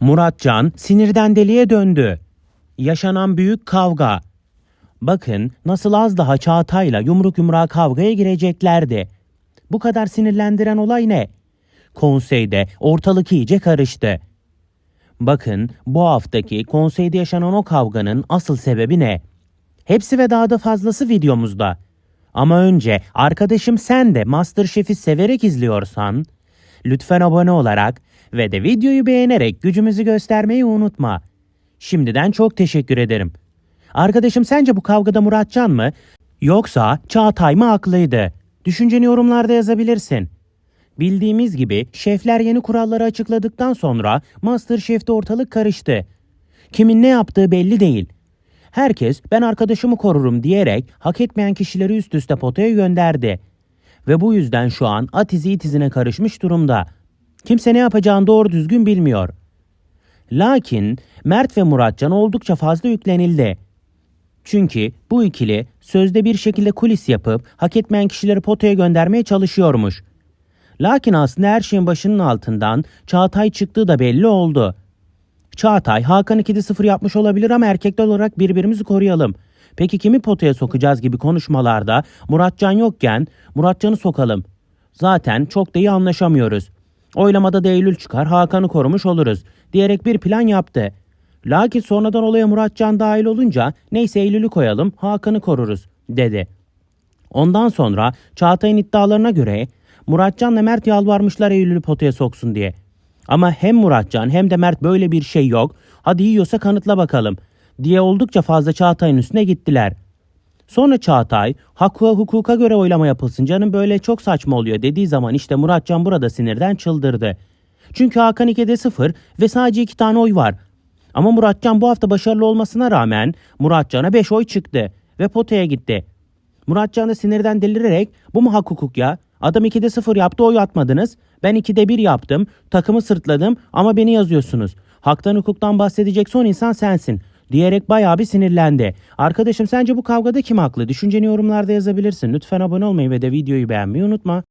Muratcan sinirden deliye döndü. Yaşanan büyük kavga. Bakın nasıl az daha Çağatay'la yumruk yumruğa kavgaya gireceklerdi. Bu kadar sinirlendiren olay ne? Konseyde ortalık iyice karıştı. Bakın bu haftaki konseyde yaşanan o kavganın asıl sebebi ne? Hepsi ve daha da fazlası videomuzda. Ama önce arkadaşım sen de Masterchef'i severek izliyorsan lütfen abone olarak ve de videoyu beğenerek gücümüzü göstermeyi unutma. Şimdiden çok teşekkür ederim. Arkadaşım sence bu kavgada Muratcan mı yoksa Çağatay mı haklıydı? Düşünceni yorumlarda yazabilirsin. Bildiğimiz gibi şefler yeni kuralları açıkladıktan sonra Masterchef'te ortalık karıştı. Kimin ne yaptığı belli değil. Herkes ben arkadaşımı korurum diyerek hak etmeyen kişileri üst üste potaya gönderdi. Ve bu yüzden şu an at izi it izine karışmış durumda. Kimse ne yapacağını doğru düzgün bilmiyor. Lakin Mert ve Muratcan oldukça fazla yüklenildi. Çünkü bu ikili sözde bir şekilde kulis yapıp hak etmeyen kişileri potaya göndermeye çalışıyormuş. Lakin aslında her şeyin başının altından Çağatay çıktığı da belli oldu. Çağatay Hakan 2'de 0 yapmış olabilir ama erkekler olarak birbirimizi koruyalım. Peki kimi potaya sokacağız gibi konuşmalarda Muratcan yokken Muratcan'ı sokalım. Zaten çok da iyi anlaşamıyoruz. Oylamada da Eylül çıkar Hakan'ı korumuş oluruz diyerek bir plan yaptı. Lakin sonradan olaya Muratcan dahil olunca neyse Eylül'ü koyalım Hakan'ı koruruz dedi. Ondan sonra Çağatay'ın iddialarına göre Muratcan'la Mert yalvarmışlar Eylül'ü potaya soksun diye. Ama hem Muratcan hem de Mert böyle bir şey yok. Hadi yiyorsa kanıtla bakalım diye oldukça fazla Çağatay'ın üstüne gittiler. Sonra Çağatay hakka hukuka göre oylama yapılsın canım böyle çok saçma oluyor dediği zaman işte Muratcan burada sinirden çıldırdı. Çünkü Hakan 2'de 0 ve sadece 2 tane oy var. Ama Muratcan bu hafta başarılı olmasına rağmen Muratcan'a 5 oy çıktı ve potaya gitti. Muratcan da sinirden delirerek bu mu hak hukuk ya? Adam 2'de 0 yaptı oy atmadınız. Ben 2'de 1 yaptım. Takımı sırtladım ama beni yazıyorsunuz. Haktan hukuktan bahsedecek son insan sensin. Diyerek bayağı bir sinirlendi. Arkadaşım sence bu kavgada kim haklı? Düşünceni yorumlarda yazabilirsin. Lütfen abone olmayı ve de videoyu beğenmeyi unutma.